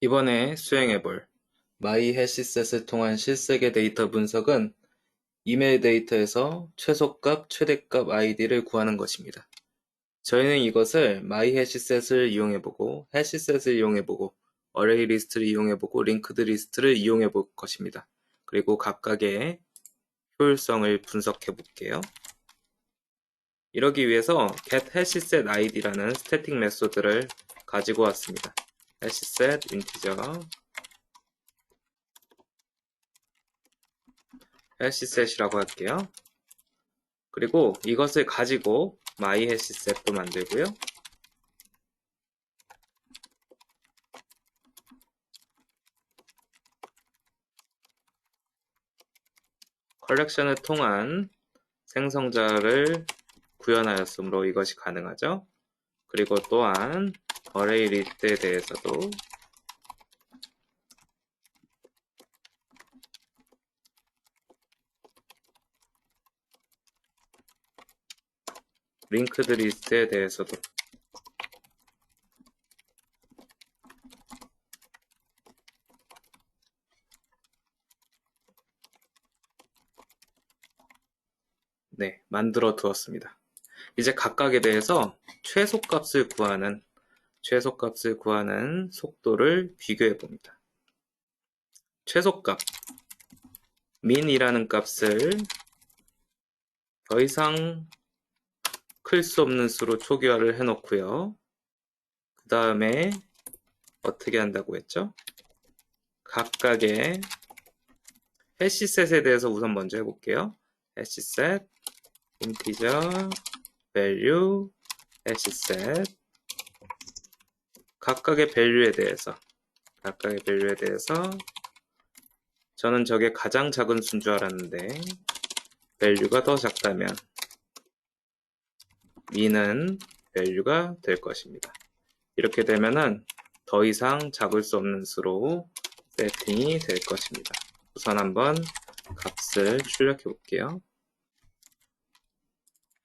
이번에 수행해볼 마이 해시셋을 통한 실세계 데이터 분석은 이메일 데이터에서 최소값, 최대값 아이디를 구하는 것입니다. 저희는 이것을 마이 해시셋을 이용해보고 해시셋을 이용해보고 어레이 리스트를 이용해보고 링크드 리스트를 이용해볼 것입니다. 그리고 각각의 효율성을 분석해 볼게요. 이러기 위해서 get hashset id라는 스태틱 메소드를 가지고 왔습니다. Hashset integer hashset이라고 할게요. 그리고 이것을 가지고 my hashset도 만들고요. 컬렉션을 통한 생성자를 구현하였으므로 이것이 가능하죠. 그리고 또한 어레이 리스트에 대해서도 링크드 리스트에 대해서도 네, 만들어 두었습니다. 이제 각각에 대해서 최소값을 구하는 최소값을 구하는 속도를 비교해 봅니다. 최소값 min이라는 값을 더 이상 클 수 없는 수로 초기화를 해 놓고요. 그 다음에 어떻게 한다고 했죠? 각각의 해시셋에 대해서 우선 먼저 해볼게요. 해시셋 integer value 해시셋 각각의 value에 대해서 각각의 value에 대해서 저는 저게 가장 작은 수인 줄 알았는데 value가 더 작다면 min은 value가 될 것입니다. 이렇게 되면은 더 이상 작을 수 없는 수로 세팅이 될 것입니다. 우선 한번 값을 출력해 볼게요.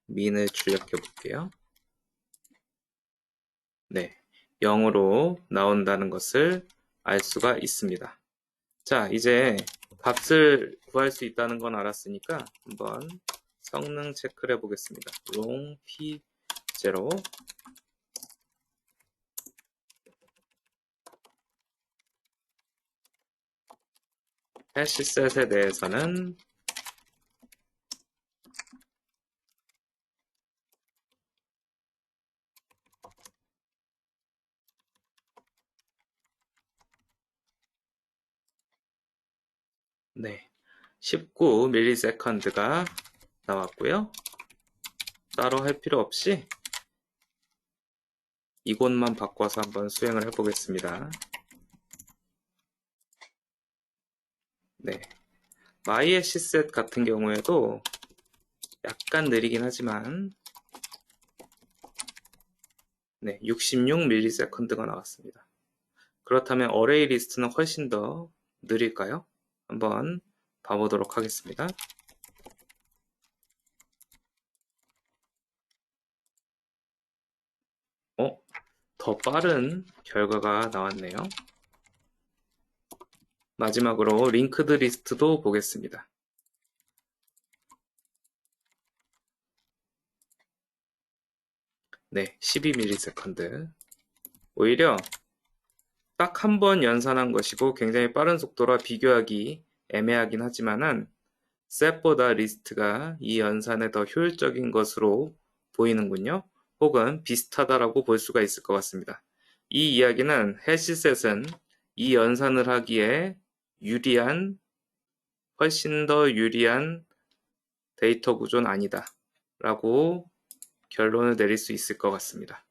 min을 출력해 볼게요. 네, 0으로 나온다는 것을 알 수가 있습니다. 자, 이제 값을 구할 수 있다는 건 알았으니까 한번 성능 체크를 해보겠습니다. long p0 해시셋에 대해서는 네, 19ms가 나왔고요. 따로 할 필요 없이 이곳만 바꿔서 한번 수행을 해보겠습니다. 네, MyHset 같은 경우에도 약간 느리긴 하지만 네, 66ms가 나왔습니다. 그렇다면 어레이 리스트는 훨씬 더 느릴까요? 한번 봐보도록 하겠습니다. 어? 더 빠른 결과가 나왔네요. 마지막으로 링크드 리스트도 보겠습니다. 네, 12ms. 오히려 딱 한 번 연산한 것이고 굉장히 빠른 속도라 비교하기 애매하긴 하지만은 셋보다 리스트가 이 연산에 더 효율적인 것으로 보이는군요. 혹은 비슷하다라고 볼 수가 있을 것 같습니다. 이 이야기는 해시셋은 이 연산을 하기에 유리한, 훨씬 더 유리한 데이터 구조는 아니다. 라고 결론을 내릴 수 있을 것 같습니다.